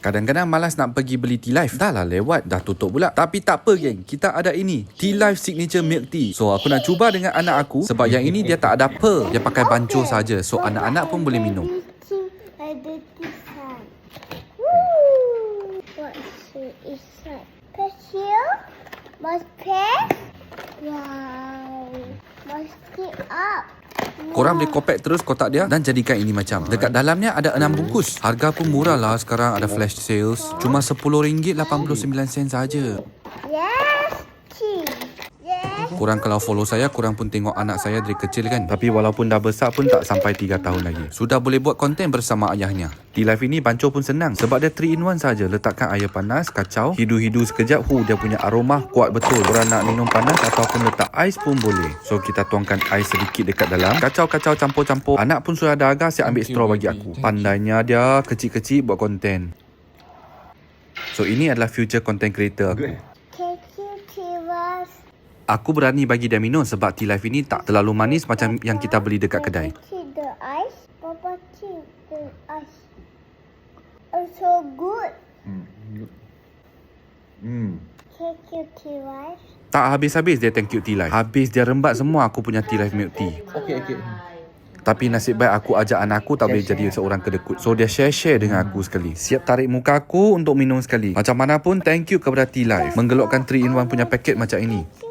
Kadang-kadang malas nak pergi beli Tea Life. Dah lah lewat, dah tutup pula. Tapi tak apa geng, kita ada ini. Tea Life Signature Milk Tea. So aku nak cuba dengan anak aku sebab yang ini dia tak ada pearl. Dia pakai bancuh saja. So anak-anak pun boleh minum. Ada tulisan. Woo! What's inside? Cashew? Muscat? Wow. Muscat up. Korang boleh kopek terus kotak dia dan jadikan ini macam. Dekat dalamnya ada 6 bungkus. Harga pun murah lah sekarang ada flash sales. Cuma RM10.89 saja. Yes. Cheese. Korang kalau follow saya, korang pun tengok anak saya dari kecil kan. Tapi walaupun dah besar pun tak sampai 3 tahun lagi. Sudah boleh buat konten bersama ayahnya. Tea Life ini bancuh pun senang. Sebab dia 3 in 1 saja. Letakkan air panas, kacau, hidu-hidu sekejap. Hu, dia punya aroma kuat betul. Korang nak minum panas ataupun letak ais pun boleh. So kita tuangkan ais sedikit dekat dalam. Kacau-kacau campur-campur. Anak pun sudah ada agak, siap ambil straw bagi aku. Pandainya dia kecil-kecil buat konten. So ini adalah future content creator aku. Aku berani bagi dia minum sebab tea life ini tak terlalu manis macam yang kita beli dekat kedai. See the ice? Papa, see the ice. It's so good. Hmm. Thank you, Tiwas. Tak habis-habis dia thank you tea life. Habis dia rembat semua aku punya tea life milk tea. Okey okey. Tapi nasib baik aku ajak anak aku tak boleh jadi seorang kedekut. So dia share-share dengan aku sekali. Siap tarik muka aku untuk minum sekali. Macam mana pun thank you kepada tea life. Menggelokkan 3 in 1 punya paket macam ini.